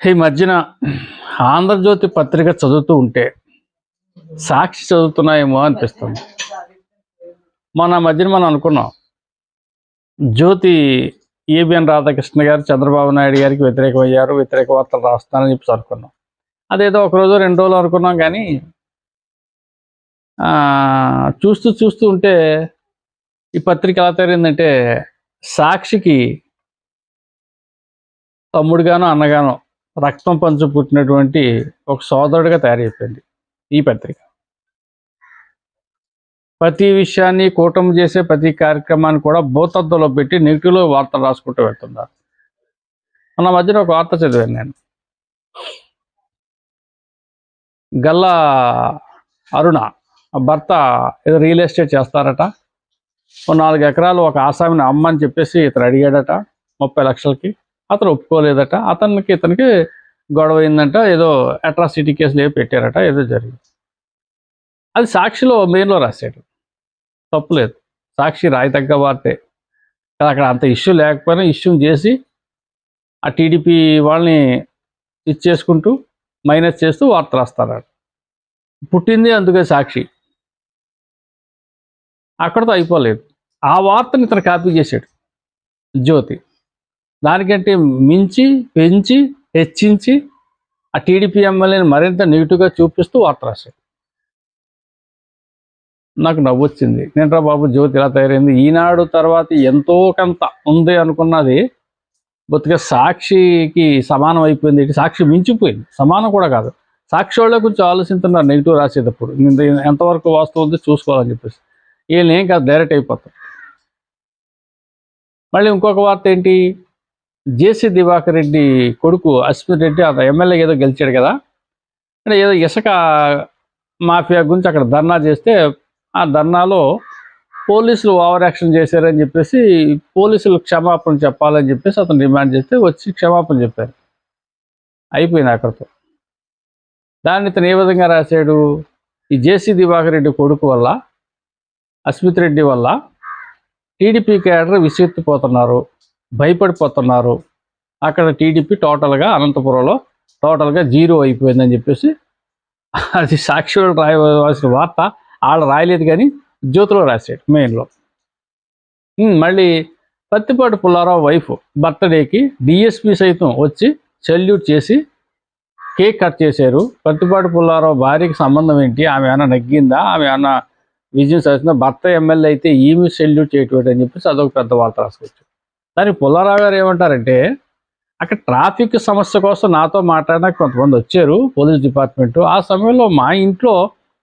ఈ మధ్యన ఆంధ్రజ్యోతి పత్రిక చదువుతూ ఉంటే సాక్షి చదువుతున్నాయేమో అనిపిస్తుంది. మన మధ్యన మనం అనుకున్నాం జ్యోతి ఏబిఎన్ రాధాకృష్ణ గారు చంద్రబాబు నాయుడు గారికి వ్యతిరేకమయ్యారు వ్యతిరేక వార్తలు రాస్తానని చెప్పి అనుకున్నాం. అదేదో ఒక రోజు రెండు రోజులు అనుకున్నాం కానీ చూస్తూ చూస్తూ ఉంటే ఈ పత్రిక ఎలా తయారైందంటే సాక్షికి తమ్ముడుగాను అన్నగాను రక్తం పంచు పుట్టినటువంటి ఒక సోదరుడిగా తయారైపోయింది ఈ పత్రిక. ప్రతి విషయాన్ని కూటమి చేసే ప్రతి కార్యక్రమాన్ని కూడా భూతత్వంలో పెట్టి నెగిటివ్లో వార్తలు రాసుకుంటూ వెళ్తున్నారు. మన మధ్యన ఒక వార్త చదివాను నేను. గల్లా అరుణ ఆ భర్త ఏదో రియల్ ఎస్టేట్ చేస్తారట. ఓ నాలుగు ఎకరాలు ఒక ఆసామిని అమ్మని చెప్పేసి ఇతను అడిగాడట ముప్పై లక్షలకి. అతను ఒప్పుకోలేదట. అతనికి ఇతనికి గొడవ అయిందంట ఏదో అట్రాసిటీ కేసులు ఏవో పెట్టారట ఏదో జరిగింది. అది సాక్షిలో మెయిన్లో రాశాడు. తప్పులేదు సాక్షి రాయతగ్గ వార్తే. కానీ అక్కడ అంత ఇష్యూ లేకపోయినా ఇష్యూ చేసి ఆ టీడీపీ వాళ్ళని ఇచ్చేసుకుంటూ మైనస్ చేస్తూ వార్త రాస్తారట పుట్టింది అందుకే సాక్షి. అక్కడతో అయిపోలేదు. ఆ వార్తని ఇతను కాపీ చేశాడు. జ్యోతి. దానికంటే మించి పెంచి హెచ్చించి ఆ టీడీపీ ఎమ్మెల్యేని మరింత నెగిటివ్గా చూపిస్తూ వార్త రాశాడు నాకు నవ్వు వచ్చింది నేను బాబు జ్యోతి ఇలా తయారైంది. ఈనాడు తర్వాత ఎంతో కొంత ఉంది అనుకున్నది. బొత్తిగా సాక్షికి సమానం అయిపోయింది. ఇటు సాక్షి మించిపోయింది. సమానం కూడా కాదు. సాక్షి వాళ్ళే కొంచెం ఆలోచిస్తున్నారు. నెగిటివ్ రాసేటప్పుడు. నేను ఎంతవరకు వాస్తవం ఉందో చూసుకోవాలని చెప్పేసి. వీళ్ళని ఏం కాదు డైరెక్ట్ అయిపోతాం. మళ్ళీ ఇంకొక వార్త ఏంటి? జేసీ దివాకర్ రెడ్డి కొడుకు అశ్విన్ రెడ్డి అతను ఎమ్మెల్యే ఏదో గెలిచాడు కదా. అంటే ఏదో ఇసుక మాఫియా గురించి అక్కడ ధర్నా చేస్తే ఆ ధర్నాలో పోలీసులు ఓవర్ యాక్షన్ చేశారని చెప్పేసి పోలీసులు క్షమాపణ చెప్పాలని చెప్పేసి అతను డిమాండ్ చేస్తే వచ్చి క్షమాపణ చెప్పారు. అయిపోయింది అక్కడితో. దాన్ని ఇతను ఏ విధంగా రాశాడు? ఈ జేసీ దివాకర్ రెడ్డి కొడుకు వల్ల అస్మిత్ రెడ్డి వల్ల టీడీపీ క్యాడర్ విసిగెత్తిపోతున్నారు. భయపడిపోతున్నారు. అక్కడ టీడీపీ టోటల్గా అనంతపురంలో టోటల్గా జీరో అయిపోయిందని చెప్పేసి అది సాక్షి రాయవలసిన వార్త వాళ్ళు రాయలేదు కానీ జ్యోతిలో రాశాడు మెయిన్లో. మళ్ళీ పత్తిపాటి పుల్లారావు వైఫ్ బర్త్డేకి డిఎస్పి సైతం వచ్చి సెల్యూట్ చేసి కేక్ కట్ చేశారు. పత్తిపాటి పుల్లారావు భార్యకి సంబంధం ఏంటి? ఆమె ఏమైనా నగ్గిందా? ఆమె ఏమైనా విజయం సాధించిందా? భర్త ఎమ్మెల్యే అయితే ఈమె సెల్యూట్ చేయటం అని చెప్పేసి అదొక పెద్ద వార్త రాసుకోవచ్చు. దానికి పుల్లారావు గారు ఏమంటారంటే అక్కడ ట్రాఫిక్ సమస్య కోసం నాతో మాట్లాడినా కొంతమంది వచ్చారు పోలీస్ డిపార్ట్మెంట్. ఆ సమయంలో మా ఇంట్లో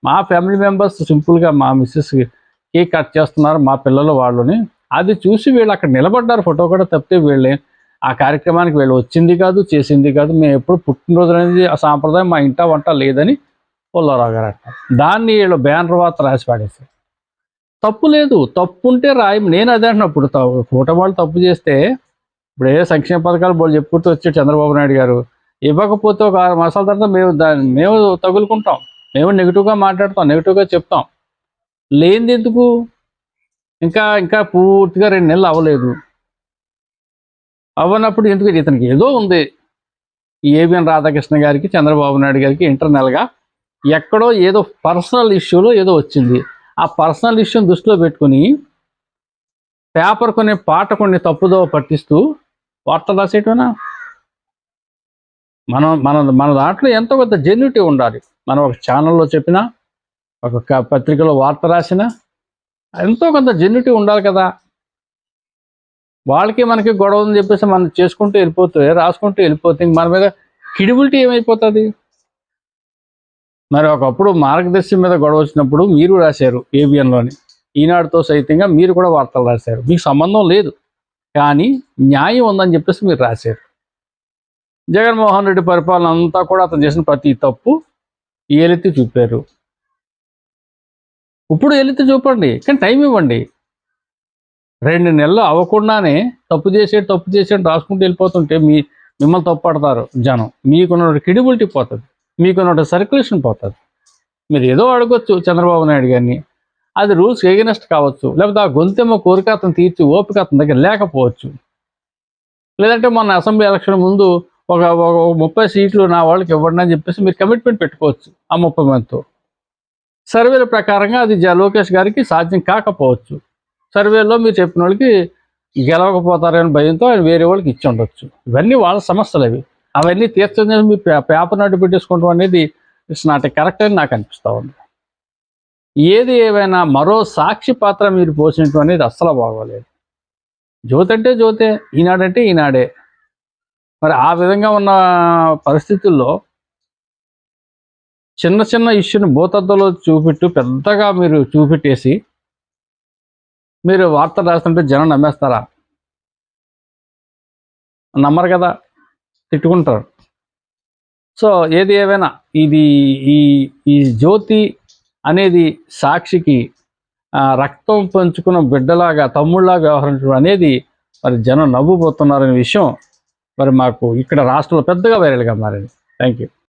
మా ఫ్యామిలీ మెంబర్స్ సింపుల్గా మా మిస్సెస్ కేక్ కట్ చేస్తున్నారు మా పిల్లలు వాళ్ళని. అది చూసి వీళ్ళు అక్కడ నిలబడ్డారు ఫోటో కూడా తప్పితే వీళ్ళే. ఆ కార్యక్రమానికి వీళ్ళు వచ్చింది కాదు చేసింది కాదు మేము ఎప్పుడు పుట్టినరోజు అనేది ఆ సాంప్రదాయం మా ఇంట వంట లేదని పుల్లారావు గారు అంటారు. దాన్ని వీళ్ళు బ్యానర్ వార్త రాసి పాడేశారు. తప్పు లేదు. తప్పు ఉంటే రాయి. నేను అదే అంటున్నప్పుడు ఫోటో వాళ్ళు తప్పు చేస్తే ఇప్పుడు ఏ సంక్షేమ పథకాలు వాళ్ళు చెప్పుకుంటూ వచ్చాడు చంద్రబాబు నాయుడు గారు. ఇవ్వకపోతే ఒక ఆరు మాసాల తర్వాత మేము దాన్ని మేము తగులుకుంటాం. మేము నెగిటివ్గా మాట్లాడతాం నెగిటివ్గా చెప్తాం. లేనిది ఎందుకు? ఇంకా ఇంకా పూర్తిగా రెండు నెలలు అవ్వలేదు. అవ్వనప్పుడు ఎందుకు ఇతనికి ఏదో ఉంది. ఏబిఎన్ రాధాకృష్ణ గారికి చంద్రబాబు నాయుడు గారికి ఇంటర్నల్గా ఎక్కడో ఏదో పర్సనల్ ఇష్యూలో ఏదో వచ్చింది. ఆ పర్సనల్ ఇష్యూని దృష్టిలో పెట్టుకుని పేపర్ కొనే పాట కొన్ని తప్పుదో పట్టిస్తూ వార్తలు రాసేటనా? మనం మన మన దాంట్లో ఎంతో కొంత జెన్యుటీ ఉండాలి. మనం ఒక ఛానల్లో చెప్పినా ఒక పత్రికలో వార్త రాసినా ఎంతో కొంత జెన్యుటీ ఉండాలి కదా. వాళ్ళకి మనకి గొడవ ఉందని చెప్పేసి మనం చేసుకుంటూ వెళ్ళిపోతే రాసుకుంటూ వెళ్ళిపోతే మన మీద కిడిబిలిటీ ఏమైపోతుంది? మరి ఒకప్పుడు మార్గదర్శి మీద గొడవ వచ్చినప్పుడు మీరు రాశారు ఏబిఎన్లోని ఈనాడుతో సైతంగా మీరు కూడా వార్తలు రాశారు. మీకు సంబంధం లేదు. కానీ న్యాయం ఉందని చెప్పేసి మీరు రాశారు. జగన్మోహన్ రెడ్డి పరిపాలన అంతా కూడా అతను చేసిన ప్రతి తప్పు ఏలెత్తి చూపారు. ఇప్పుడు ఏలెత్తి చూపండి. కానీ టైం ఇవ్వండి. రెండు నెలలు అవ్వకుండానే తప్పు చేసేది తప్పు చేసేది రాసుకుంటూ వెళ్ళిపోతుంటే మీ మిమ్మల్ని తప్పు పడతారు జనం. మీకున్న క్రెడిబిలిటీ పోతుంది. మీకున్న సర్క్యులేషన్ పోతుంది. మీరు ఏదో అడగొచ్చు చంద్రబాబు నాయుడు గారిని. అది రూల్స్ ఎగనెస్ట్ కావచ్చు లేకపోతే ఆ గొంతెమ్మ కోరిక అతను తీర్చి ఓపిక అతని దగ్గర లేకపోవచ్చు. లేదంటే మొన్న అసెంబ్లీ ఎలక్షన్ ముందు ఒక ఒక ముప్పై సీట్లు నా వాళ్ళకి ఇవ్వండి అని చెప్పేసి మీరు కమిట్మెంట్ పెట్టుకోవచ్చు ఆ ముప్పై మందితో. సర్వేల ప్రకారంగా అది జ లోకేష్ గారికి సాధ్యం కాకపోవచ్చు. సర్వేలో మీరు చెప్పిన వాళ్ళకి గెలవకపోతారని భయంతో ఆయన వేరే వాళ్ళకి ఇచ్చి ఉండొచ్చు. ఇవన్నీ వాళ్ళ సమస్యలు అవి. అవన్నీ తీర్చని మీ పేపర్ నాటి పెట్టేసుకోవడం అనేది ఇట్స్ నాట్ కరెక్ట్ అని నాకు అనిపిస్తూ ఉంది. ఏది ఏవైనా మరో సాక్షి పాత్ర మీరు పోసినట్టు అనేది అస్సలు బాగోలేదు. జ్యోతి అంటే జ్యోతే ఈనాడంటే ఈనాడే. మరి ఆ విధంగా ఉన్న పరిస్థితుల్లో చిన్న చిన్న ఇష్యూని భూతద్దలో చూపెట్టు పెద్దగా మీరు చూపెట్టేసి మీరు వార్తలు రాస్తుంటే జనం నమ్మేస్తారా? నమ్మరు కదా? తిట్టుకుంటారు. సో ఏది ఏవైనా ఇది ఈ ఈ జ్యోతి అనేది సాక్షికి రక్తం పంచుకున్న బిడ్డలాగా తమ్ముళ్ళాగా వ్యవహరించడం అనేది మరి జనం నవ్వుపోతున్నారనే విషయం మరి మాకు ఇక్కడ రాష్ట్రంలో పెద్దగా వైరల్గా మారింది. Thank you